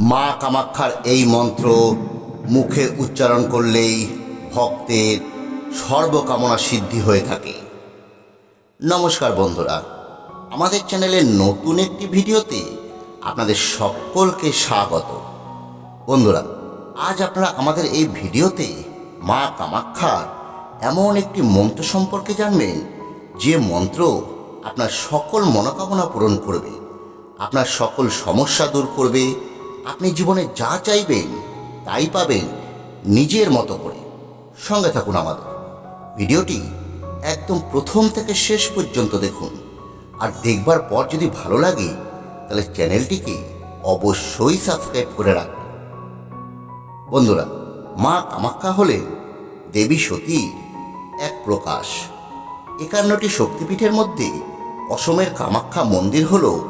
মা কামাক্ষার এই মন্ত্র মুখে উচ্চারণ করলেই ভক্তের সর্বকামনা সিদ্ধি হয়ে থাকে। নমস্কার বন্ধুরা, আমাদের চ্যানেলের নতুন একটি ভিডিওতে আপনাদের সকলকে স্বাগত। বন্ধুরা, আজ আপনারা আমাদের এই ভিডিওতে মা কামাক্ষার এমন একটি মন্ত্র সম্পর্কে জানবেন, যে মন্ত্র আপনার সকল মনোকামনা পূরণ করবে, আপনার সকল সমস্যা দূর করবে আপনি জীবনে যা চাইবেন, তাই পাবেন নিজের মতো করে। সঙ্গে থাকুন আমাদের। ভিডিওটি একদম প্রথম থেকে শেষ পর্যন্ত দেখুন। আর দেখবার পর যদি ভালো লাগে, তাহলে চ্যানেলটিকে অবশ্যই সাবস্ক্রাইব করে রাখবেন। বন্ধুরা, মা কামাখ্যা হলেন দেবী সতীর এক প্রকাশ। একান্নটি শক্তিপীঠের মধ্যে অসমের কামাখ্যা মন্দির হল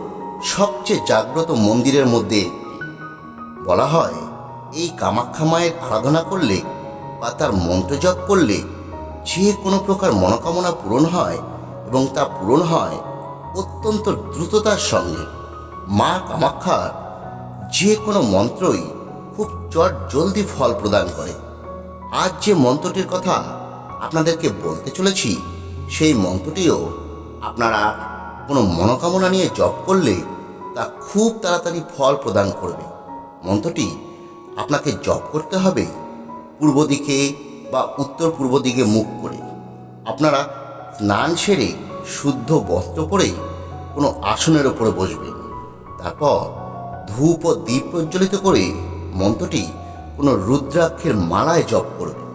সবচেয়ে জাগ্রত মন্দিরের মধ্যে বলা হয়, এই কামাখ্যা মায়ের আরাধনা করলে বা তার মন্ত্র জপ করলে যে কোনো প্রকার মনোকামনা পূরণ হয় এবং তা পূরণ হয় অত্যন্ত দ্রুততার সঙ্গে। মা কামাখ্যার যে কোনো মন্ত্রই খুব চট জলদি ফল প্রদান করে। আজ যে মন্ত্রটির কথা আপনাদেরকে বলতে চলেছি, সেই মন্ত্রটিও আপনারা কোনো মনোকামনা নিয়ে জপ করলে তা খুব তাড়াতাড়ি ফল প্রদান করবে। মন্ত্রটি আপনাকে জপ করতে হবে পূর্ব দিকে বা উত্তর পূর্ব দিকে মুখ করে। আপনারা স্নান সেরে শুদ্ধ বস্ত্র পরে কোনো আসনের ওপরে বসবেন। তারপর ধূপ ও দ্বীপ প্রজ্বলিত করে মন্ত্রটি কোনো রুদ্রাক্ষের মালায় জপ করবেন।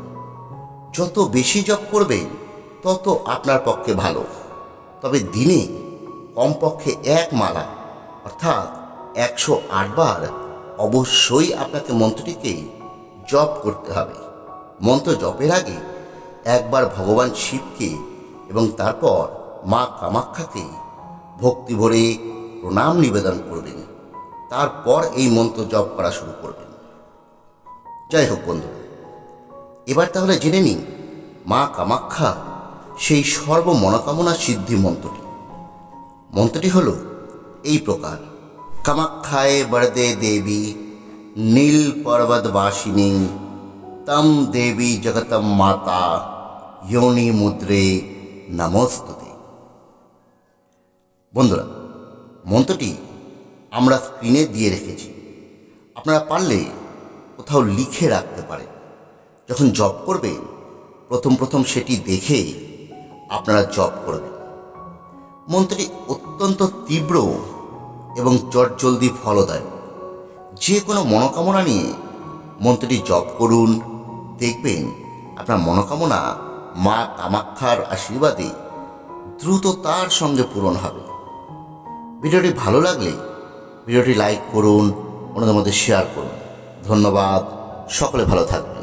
যত বেশি জপ করবেন তত আপনার পক্ষে ভালো। তবে দিনে কমপক্ষে এক মালা, অর্থাৎ একশো আটবার অবশ্যই আপনাকে মন্ত্রটিকে জপ করতে হবে। মন্ত্র জপের আগে একবার ভগবান শিবকে এবং তারপর মা কামাক্ষাকে ভক্তি ভরে প্রণাম নিবেদন করবেন। তারপর এই মন্ত্র জপ করা শুরু করবেন। যাই হোক বন্ধু, এবার তাহলে জেনে নিন মা কামাক্ষা সেই সর্ব মনোকামনা সিদ্ধি মন্ত্রটি। মন্ত্রটি হল এই প্রকার। কামাক্ষায় বরদে দেবী, নীল পর্বতবাসিনী, তম দেবী জগতম মাতা যোনি মুদ্রে নমস্তুতে। বন্ধুরা, মন্ত্রটি আমরা স্ক্রিনে দিয়ে রেখেছি। আপনারা পারলে কোথাও লিখে রাখতে পারেন। যখন জব করবেন, প্রথম প্রথম সেটি দেখে আপনারা জব করবেন। মন্ত্রটি অত্যন্ত তীব্র এবং জলদি দেয়। যে কোনো মনোকামনা নিয়ে মন্ত্রটি জপ করুন। দেখবেন আপনার মনোকামনা মা কামাক্ষার আশীর্বাদে দ্রুততার সঙ্গে পূরণ হবে। ভিডিওটি ভালো লাগলে ভিডিওটি লাইক করুন, অন্যদের মধ্যে শেয়ার করুন। ধন্যবাদ, সকলে ভালো থাকবেন।